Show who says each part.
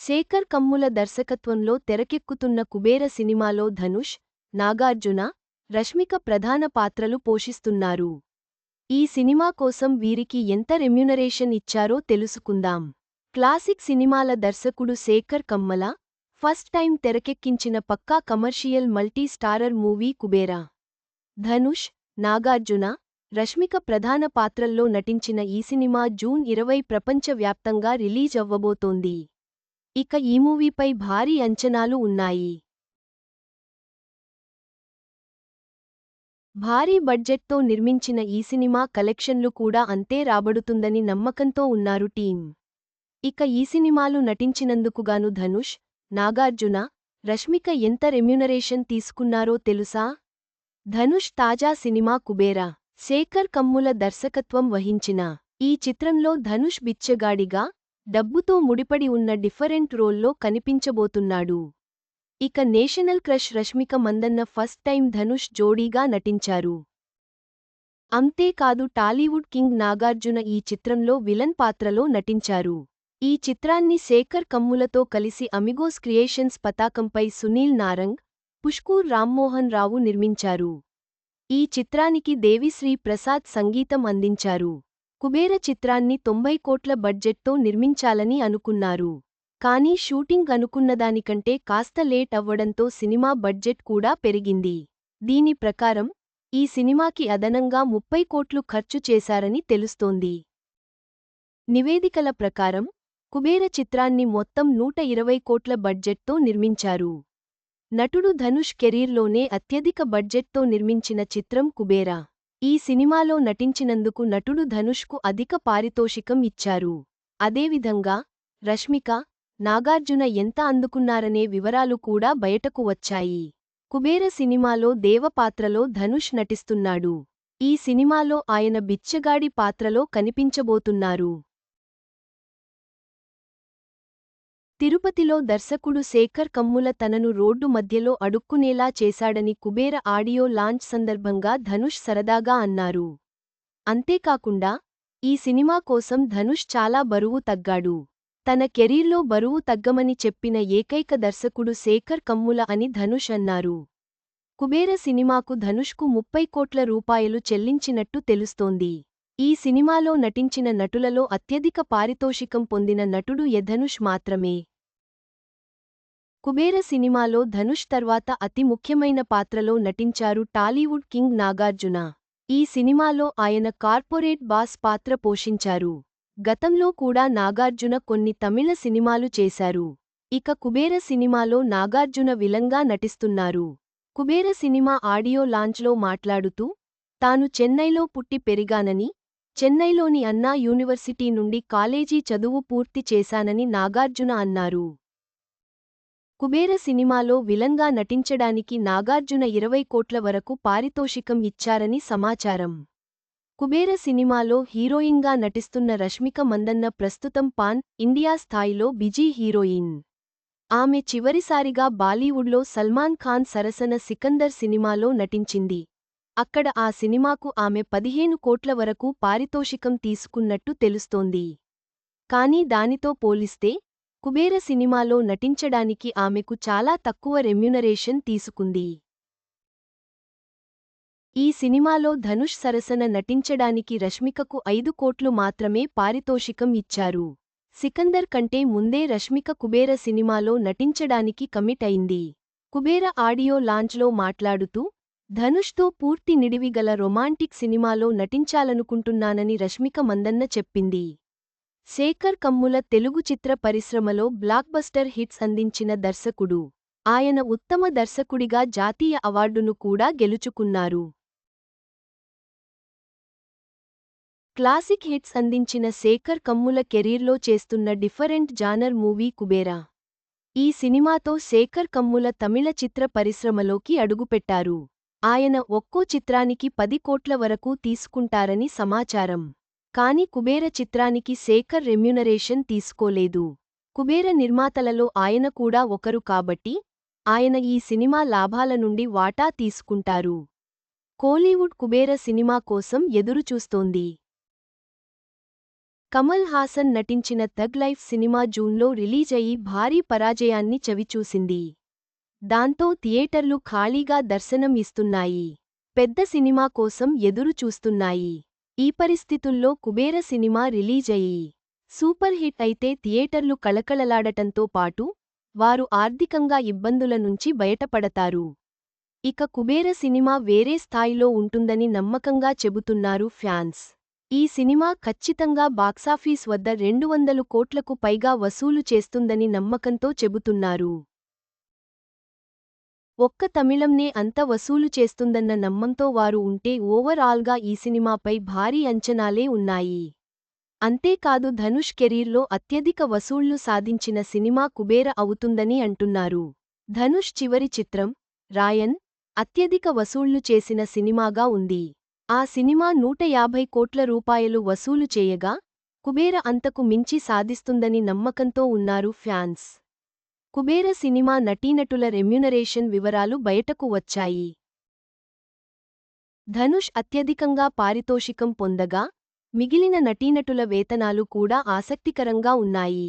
Speaker 1: శేఖర్ కమ్ముల దర్శకత్వంలో తెరకెక్కుతున్న కుబేర సినిమాలో ధనుష్ నాగార్జున రష్మిక ప్రధాన పాత్రలు పోషిస్తున్నారు. ఈ సినిమా కోసం వీరికి ఎంత రెమ్యునరేషన్ ఇచ్చారో తెలుసుకుందాం. క్లాసిక్ సినిమాల దర్శకుడు శేఖర్ కమ్మల ఫస్ట్ టైం తెరకెక్కించిన పక్కా commercial multi starrer movie Kubera. Dhanush Nagarjuna Rashmika ప్రధాన పాత్రల్లో నటించిన ఈ సినిమా జూన్ ఇరవై ప్రపంచవ్యాప్తంగా రిలీజ్ అవ్వబోతోంది. ఇక ఈ మూవీపై భారీ అంచనాలు ఉన్నాయి. భారీ బడ్జెట్తో నిర్మించిన ఈ సినిమా కలెక్షన్లు కూడా అంతే రాబడుతుందని నమ్మకంతో ఉన్నారు టీం ఇక ఈ సినిమాలు నటించినందుకుగాను ధనుష్ నాగార్జున రష్మిక ఎంత రెమ్యునరేషన్ తీసుకున్నారో తెలుసా? ధనుష్ తాజా సినిమా కుబేరా శేఖర్ కమ్ముల దర్శకత్వం వహించిన ఈ చిత్రంలో ధనుష్ బిచ్చగాడిగా డబ్బుతో ముడిపడి ఉన్న డిఫరెంట్ రోల్లో కనిపించబోతున్నాడు. ఇక national crush Rashmika Mandanna first time Dhanush జోడీగా నటించారు. అంతేకాదు టాలీవుడ్ కింగ్ నాగార్జున ఈ చిత్రంలో విలన్ పాత్రలో నటించారు. ఈ చిత్రాన్ని శేఖర్ కమ్ములతో కలిసి అమిగోస్ క్రియేషన్స్ పతాకంపై సునీల్ నారంగ్ పుష్కూర్ రామ్మోహన్ రావు నిర్మించారు. ఈ చిత్రానికి దేవిశ్రీ ప్రసాద్ సంగీతం అందించారు. కుబేర చిత్రాన్ని తొంభై కోట్ల బడ్జెట్తో నిర్మించాలని అనుకున్నారు. కానీ షూటింగ్ అనుకున్నదానికంటే కాస్త లేట్ అవ్వడంతో సినిమా బడ్జెట్ కూడా పెరిగింది. దీని ప్రకారం ఈ సినిమాకి అదనంగా ముప్పై కోట్లు ఖర్చు చేశారని తెలుస్తోంది. నివేదికల ప్రకారం కుబేర చిత్రాన్ని మొత్తం నూట ఇరవై కోట్ల బడ్జెట్తో నిర్మించారు. నటుడు ధనుష్ కెరీర్లోనే అత్యధిక బడ్జెట్తో నిర్మించిన చిత్రం కుబేరా. ఈ సినిమాలో నటించినందుకు నటుడు ధనుష్కు అధిక పారితోషికం ఇచ్చారు. అదేవిధంగా రష్మిక నాగార్జున ఎంత అందుకున్నారనే వివరాలు కూడా బయటకు వచ్చాయి. కుబేర సినిమాలో దేవపాత్రలో ధనుష్ నటిస్తున్నాడు. ఈ సినిమాలో ఆయన బిచ్చగాడి పాత్రలో కనిపించబోతున్నారు. తిరుపతిలో దర్శకుడు శేఖర్ కమ్ముల తనను రోడ్డు మధ్యలో అడుక్కునేలా చేశాడని కుబేర ఆడియో లాంచ్ సందర్భంగా ధనుష్ సరదాగా అన్నారు. అంతేకాకుండా ఈ సినిమా కోసం ధనుష్ చాలా బరువు తగ్గాడు. తన కెరీర్లో బరువు తగ్గమని చెప్పిన ఏకైక దర్శకుడు శేఖర్ కమ్ముల అని ధనుష్ అన్నారు. కుబేర సినిమాకు ధనుష్కు ముప్పై కోట్ల రూపాయలు చెల్లించినట్టు తెలుస్తోంది. ఈ సినిమాలో నటించిన నటులలో అత్యధిక పారితోషికం పొందిన నటుడు యధనుష్ మాత్రమే. కుబేర సినిమాలో ధనుష్ తర్వాత అతి ముఖ్యమైన పాత్రలో నటించారు టాలీవుడ్ కింగ్ నాగార్జున. ఈ సినిమాలో ఆయన కార్పొరేట్ బాస్ పాత్ర పోషించారు. గతంలో కూడా నాగార్జున కొన్ని తమిళ సినిమాలు చేశారు. ఇక కుబేర సినిమాలో నాగార్జున విలంగా నటిస్తున్నారు. కుబేర సినిమా ఆడియో లాంచ్లో మాట్లాడుతూ తాను చెన్నైలో పుట్టి పెరిగానని చెన్నైలోని అన్నా యూనివర్సిటీ నుండి కాలేజీ చదువు పూర్తి చేశానని నాగార్జున అన్నారు. కుబేర సినిమాలో విలంగా నటించడానికి నాగార్జున ఇరవై కోట్ల వరకు పారితోషికం ఇచ్చారని సమాచారం. కుబేర సినిమాలో హీరోయిన్గా నటిస్తున్న రష్మిక మందన్న ప్రస్తుతం పాన్ ఇండియా స్థాయిలో బిజీ హీరోయిన్. ఆమె చివరిసారిగా బాలీవుడ్లో సల్మాన్ ఖాన్ సరసన సికందర్ సినిమాలో నటించింది. అక్కడ ఆ సినిమాకు ఆమె పదిహేను కోట్ల వరకు పారితోషికం తీసుకున్నట్టు తెలుస్తోంది. కానీ దానితో పోలిస్తే కుబేర సినిమాలో నటించడానికి ఆమెకు చాలా తక్కువ రెమ్యునరేషన్ తీసుకుంది. ఈ సినిమాలో ధనుష్ సరసన నటించడానికి రష్మికకు ఐదు కోట్లు మాత్రమే పారితోషికం ఇచ్చారు. సికందర్ కంటే ముందే రష్మిక కుబేర సినిమాలో నటించడానికి కమిట్ అయింది. కుబేర ఆడియో లాంచ్లో మాట్లాడుతూ ధనుష్తో పూర్తి నిడివిగల రొమాంటిక్ సినిమాలో నటించాలనుకుంటున్నానని రష్మిక మందన్న చెప్పింది. శేఖర్ కమ్ముల తెలుగు చిత్ర పరిశ్రమలో బ్లాక్బస్టర్ హిట్స్ అందించిన దర్శకుడు. ఆయన ఉత్తమ దర్శకుడిగా జాతీయ అవార్డును కూడా గెలుచుకున్నారు. క్లాసిక్ హిట్స్ అందించిన శేఖర్ కమ్ముల కెరీర్లో చేస్తున్న డిఫరెంట్ జానర్ మూవీ కుబేరా. ఈ సినిమాతో శేఖర్ కమ్ముల తమిళ చిత్ర పరిశ్రమలోకి అడుగుపెట్టారు. ఆయన ఒక్కో చిత్రానికి పది కోట్ల వరకు తీసుకుంటారని సమాచారం. కాని కుబేర చిత్రానికి శేఖర్ రెమ్యునరేషన్ తీసుకోలేదు. కుబేర నిర్మాతలలో ఆయన కూడా ఒకరు కాబట్టి ఆయన ఈ సినిమా లాభాల నుండి వాటా తీసుకుంటారు. కోలీవుడ్ కుబేర సినిమా కోసం ఎదురుచూస్తోంది. కమల్ హాసన్ నటించిన థగ్ లైఫ్ సినిమా జూన్లో రిలీజ్ అయి భారీ పరాజయాన్ని చవిచూసింది. దాంతో థియేటర్లు ఖాళీగా దర్శనం ఇస్తున్నాయి. పెద్ద సినిమా కోసం ఎదురు చూస్తున్నాయి. ఈ పరిస్థితుల్లో Kubera cinema release super hit అయితే థియేటర్లు కళకళలాడటంతో పాటు వారు ఆర్థికంగా ఇబ్బందుల నుంచి బయటపడతారు. ఇక కుబేర సినిమా వేరే స్థాయిలో ఉంటుందని నమ్మకంగా చెబుతున్నారు ఫ్యాన్స్. ఈ సినిమా ఖచ్చితంగా బాక్సాఫీస్ వద్ద రెండు వందలు కోట్లకు పైగా వసూలు చేస్తుందని నమ్మకంతో చెబుతున్నారు. ఒక్క తమిళంనే అంత వసూలు చేస్తుందన్న నమ్మంతో వారు ఉంటే ఓవర్ ఆల్గా ఈ సినిమాపై భారీ అంచనాలే ఉన్నాయి. అంతేకాదు ధనుష్ కెరీర్లో అత్యధిక వసూళ్ళు సాధించిన సినిమా కుబేర అవుతుందని అంటున్నారు. ధనుష్ చివరి చిత్రం రాయన్ అత్యధిక వసూళ్ళు చేసిన సినిమాగా ఉంది. ఆ సినిమా నూట యాభై కోట్ల రూపాయలు వసూలు చేయగా కుబేర అంతకు మించి సాధిస్తుందని నమ్మకంతో ఉన్నారు ఫ్యాన్స్. కుబేర సినిమా నటీనటుల రెమ్యునరేషన్ వివరాలు బయటకు వచ్చాయి. ధనుష్ అత్యధికంగా పారితోషికం పొందగా మిగిలిన నటీనటుల వేతనాలు కూడా ఆసక్తికరంగా ఉన్నాయి.